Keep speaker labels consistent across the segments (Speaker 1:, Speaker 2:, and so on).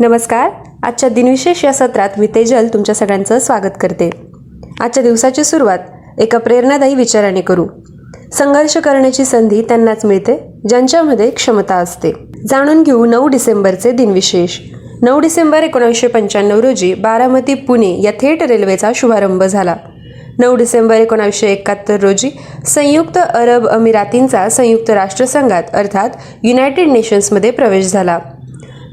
Speaker 1: नमस्कार. आजच्या दिनविशेष या सत्रात मी तेजल तुमच्या सगळ्यांचं स्वागत करते. आजच्या दिवसाची सुरुवात एका प्रेरणादायी विचाराने करू. संघर्ष करण्याची संधी त्यांनाच मिळते ज्यांच्यामध्ये क्षमता असते. जाणून घेऊ नऊ डिसेंबरचे दिनविशेष. नऊ डिसेंबर एकोणीसशे पंच्याण्णव रोजी बारामती पुणे या थेट रेल्वेचा शुभारंभ झाला. नऊ डिसेंबर एकोणीसशे एकाहत्तर रोजी संयुक्त अरब अमिरातींचा संयुक्त राष्ट्रसंघात अर्थात युनायटेड नेशन्समध्ये प्रवेश झाला.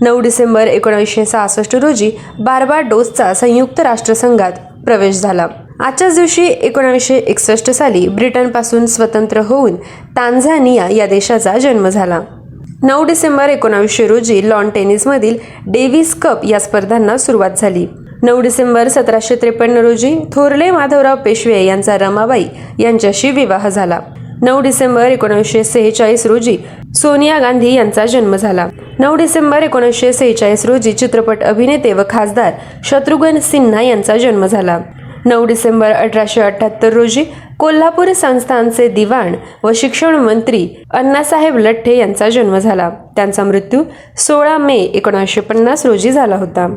Speaker 1: नऊ डिसेंबर एकोणीसशे सहासष्ट रोजी बार्बाडोसचा संयुक्त राष्ट्रसंघात प्रवेश झाला. आजच्याच दिवशी एकोणीसशे एकसष्ट साली ब्रिटनपासून स्वतंत्र होऊन तांझानिया या देशाचा जन्म झाला. नऊ डिसेंबर एकोणावीसशे रोजी लॉन टेनिसमधील डेव्हिस कप या स्पर्धांना सुरुवात झाली. नऊ डिसेंबर सतराशे त्रेपन्न रोजी थोरले माधवराव पेशवे यांचा रमाबाई यांच्याशी विवाह झाला. नऊ डिसेंबर एकोणीसशे सेहेचाळीस रोजी सोनिया गांधी यांचा जन्म झाला. नऊ डिसेंबर एकोणीसशे सेहेचाळीस रोजी चित्रपट अभिनेते व खासदार शत्रुघ्न सिन्हा यांचा जन्म झाला. नऊ डिसेंबर अठराशे अठ्ठ्याहत्तर रोजी कोल्हापूर संस्थानचे दिवाण व शिक्षण मंत्री अण्णासाहेब लठ्ठे यांचा जन्म झाला. त्यांचा मृत्यू सोळा मे एकोणीसशे पन्नास रोजी झाला होता.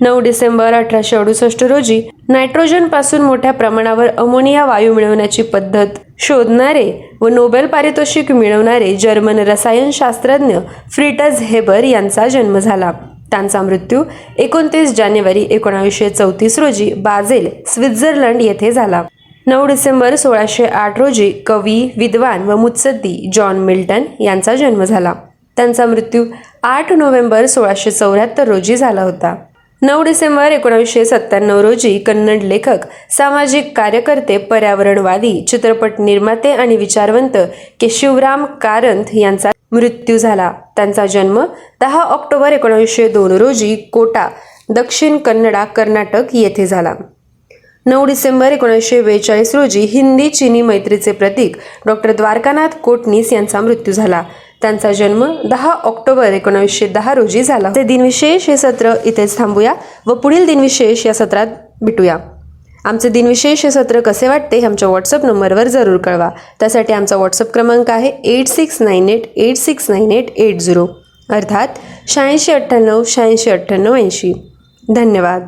Speaker 1: नऊ डिसेंबर अठराशे अडुसष्ट रोजी नायट्रोजनपासून मोठ्या प्रमाणावर अमोनिया वायू मिळवण्याची पद्धत शोधणारे व नोबेल पारितोषिक मिळवणारे जर्मन रसायनशास्त्रज्ञ फ्रिटज हेबर यांचा जन्म झाला. त्यांचा मृत्यू एकोणतीस जानेवारी एकोणावीसशे चौतीस रोजी बाझेल स्वित्झर्लंड येथे झाला. नऊ डिसेंबर सोळाशे आठ रोजी कवी विद्वान व मुत्सद्दी जॉन मिल्टन यांचा जन्म झाला. त्यांचा मृत्यू आठ नोव्हेंबर सोळाशे चौऱ्याहत्तर रोजी झाला होता. नऊ डिसेंबर एकोणीसशे सत्त्याण्णव रोजी कन्नड लेखक सामाजिक कार्यकर्ते पर्यावरणवादी चित्रपट निर्माते आणि विचारवंत के शिवराम कारंथ यांचा मृत्यू झाला. त्यांचा जन्म दहा ऑक्टोबर एकोणीसशे दोन रोजी कोटा दक्षिण कन्नडा कर्नाटक येथे झाला. नऊ डिसेंबर एकोणीसशे बेचाळीस रोजी हिंदी चिनी मैत्रीचे प्रतीक डॉक्टर द्वारकानाथ कोटनीस यांचा मृत्यू झाला. त्यांचा जन्म दहा ऑक्टोबर एकोणावीसशे दहा रोजी झाला. ते दिनविशेष हे सत्र इथेच थांबूया व पुढील दिनविशेष या सत्रात भेटूया. आमचे दिनविशेष हे सत्र कसे वाटते हे आमच्या व्हॉट्सअप नंबरवर जरूर कळवा. त्यासाठी आमचा व्हॉट्सअप क्रमांक आहे eight six nine eight eight six nine eight eight zero अर्थात शहाऐंशी अठ्ठ्याण्णव शहाऐंशी अठ्ठ्याण्णव ऐंशी. धन्यवाद.